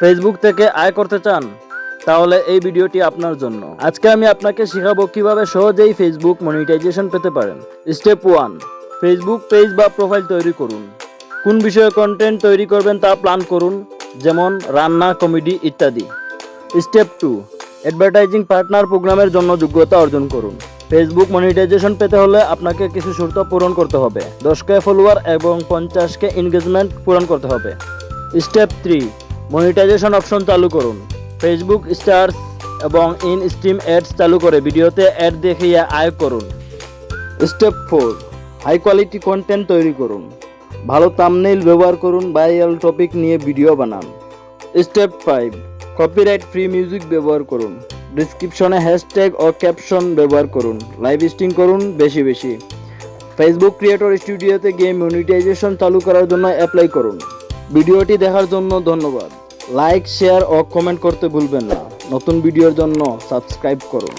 Facebook থেকে আয় করতে চান, তাহলে এই ভিডিওটি আপনার জন্য। আজকে আমি আপনাকে শেখাবো কীভাবে সহজেই ফেসবুক মনিটাইজেশন পেতে পারেন। স্টেপ ওয়ান ফেসবুক পেজ বা প্রোফাইল তৈরি করুন। কোন বিষয়ে কন্টেন্ট তৈরি করবেন তা প্ল্যান করুন, যেমন রান্না কমেডি ইত্যাদি। স্টেপ টু অ্যাডভার্টাইজিং পার্টনার প্রোগ্রামের জন্য যোগ্যতা অর্জন করুন। ফেসবুক মনিটাইজেশন পেতে হলে আপনাকে কিছু শর্ত পূরণ করতে হবে। দশকে ফলোয়ার এবং পঞ্চাশকে এনগেজমেন্ট পূরণ করতে হবে। স্টেপ থ্রি মনিটাইজেশন অপশন চালু করুন। ফেসবুক স্টার্স এবং ইন স্ট্রিম অ্যাডস চালু করে ভিডিওতে অ্যাড দেখিয়ে আয় করুন। Step four high quality content তৈরি করুন। ভালো তামনেইল ব্যবহার করুন ভাইরাল টপিক নিয়ে ভিডিও বানান। Step five copyright free music ব্যবহার করুন। ডিসক্রিপশনে হ্যাশট্যাগ ও ক্যাপশন ব্যবহার করুন। লাইভ স্ট্রিম করুন বেশি বেশি। ফেসবুক ক্রিয়েটর স্টুডিওতে গিয়ে মনিটাইজেশন চালু করার জন্য অ্যাপ্লাই করুন। ভিডিওটি দেখার জন্য ধন্যবাদ। লাইক শেয়ার ও কমেন্ট করতে ভুলবেন না। নতুন ভিডিওর জন্য সাবস্ক্রাইব করুন।